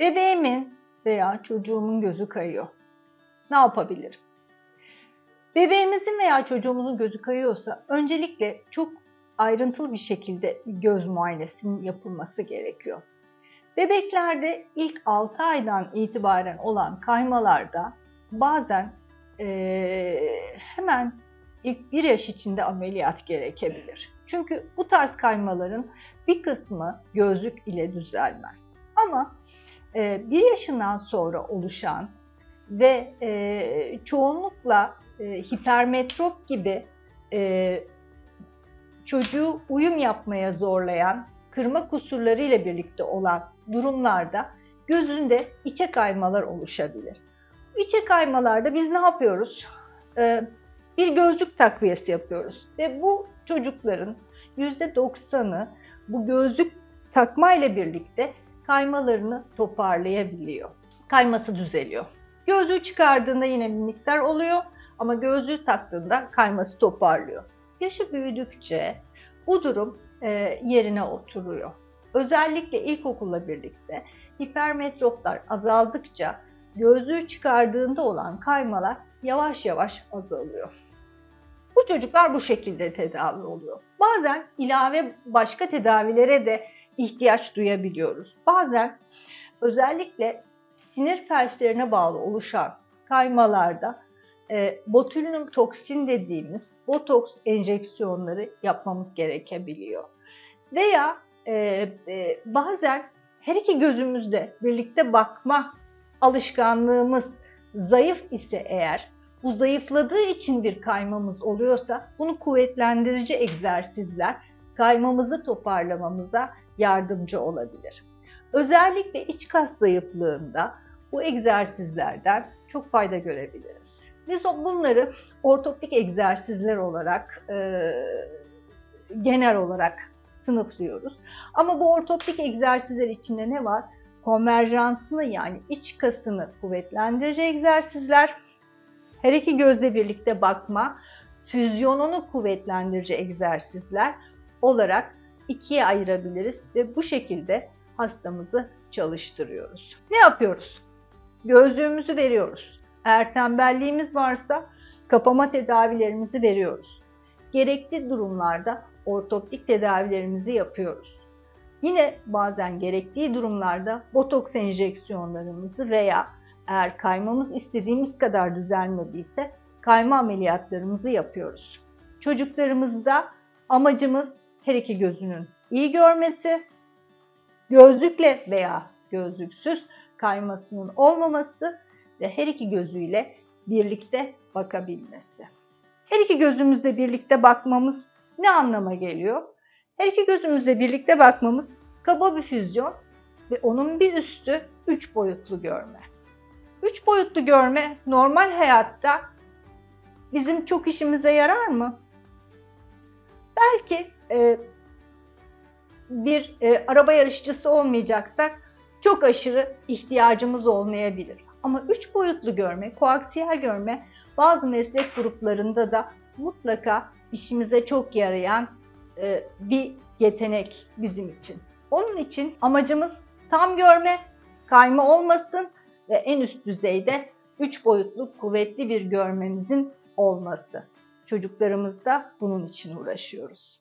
Bebeğimin veya çocuğumun gözü kayıyor. Ne yapabilirim? Bebeğimizin veya çocuğumuzun gözü kayıyorsa öncelikle çok ayrıntılı bir şekilde göz muayenesinin yapılması gerekiyor. Bebeklerde ilk 6 aydan itibaren olan kaymalarda bazen eee, hemen ilk 1 yaş içinde ameliyat gerekebilir. Çünkü bu tarz kaymaların bir kısmı gözlük ile düzelmez. Ama e, 1 yaşından sonra oluşan ve e, çoğunlukla e, hipermetrop gibi e, çocuğu uyum yapmaya zorlayan kırma kusurları ile birlikte olan durumlarda gözünde içe kaymalar oluşabilir. İçe kaymalarda biz ne yapıyoruz? Ee, bir gözlük takviyesi yapıyoruz ve bu çocukların %90'ı bu gözlük takma ile birlikte kaymalarını toparlayabiliyor. Kayması düzeliyor. Gözlüğü çıkardığında yine bir miktar oluyor ama gözlüğü taktığında kayması toparlıyor. Yaşı büyüdükçe bu durum e, yerine oturuyor. Özellikle ilkokulla birlikte hipermetroplar azaldıkça gözlüğü çıkardığında olan kaymalar yavaş yavaş azalıyor. Bu çocuklar bu şekilde tedavi oluyor. Bazen ilave başka tedavilere de ihtiyaç duyabiliyoruz. Bazen özellikle sinir felçlerine bağlı oluşan kaymalarda e, botulinum toksin dediğimiz botoks enjeksiyonları yapmamız gerekebiliyor. Veya e, e, bazen her iki gözümüzde birlikte bakma alışkanlığımız zayıf ise eğer bu zayıfladığı için bir kaymamız oluyorsa bunu kuvvetlendirici egzersizler kaymamızı toparlamamıza yardımcı olabilir. Özellikle iç kas zayıflığında bu egzersizlerden çok fayda görebiliriz. Biz bunları ortoptik egzersizler olarak e, genel olarak sınıflıyoruz. Ama bu ortoptik egzersizler içinde ne var? Konverjansını yani iç kasını kuvvetlendirici egzersizler, her iki gözle birlikte bakma, füzyonunu kuvvetlendirici egzersizler olarak ikiye ayırabiliriz ve bu şekilde hastamızı çalıştırıyoruz. Ne yapıyoruz? Gözlüğümüzü veriyoruz. Eğer tembelliğimiz varsa kapama tedavilerimizi veriyoruz. Gerekli durumlarda ortoptik tedavilerimizi yapıyoruz. Yine bazen gerektiği durumlarda botoks enjeksiyonlarımızı veya eğer kaymamız istediğimiz kadar düzelmediyse kayma ameliyatlarımızı yapıyoruz. Çocuklarımızda amacımız her iki gözünün iyi görmesi, gözlükle veya gözlüksüz kaymasının olmaması ve her iki gözüyle birlikte bakabilmesi. Her iki gözümüzle birlikte bakmamız ne anlama geliyor? Her iki gözümüzle birlikte bakmamız kaba bir füzyon ve onun bir üstü üç boyutlu görme. Üç boyutlu görme normal hayatta bizim çok işimize yarar mı? Belki e, bir e, araba yarışçısı olmayacaksak çok aşırı ihtiyacımız olmayabilir. Ama üç boyutlu görme, koaksiyel görme bazı meslek gruplarında da mutlaka işimize çok yarayan e, bir yetenek bizim için. Onun için amacımız tam görme, kayma olmasın ve en üst düzeyde üç boyutlu kuvvetli bir görmemizin olması. Çocuklarımızda bunun için uğraşıyoruz.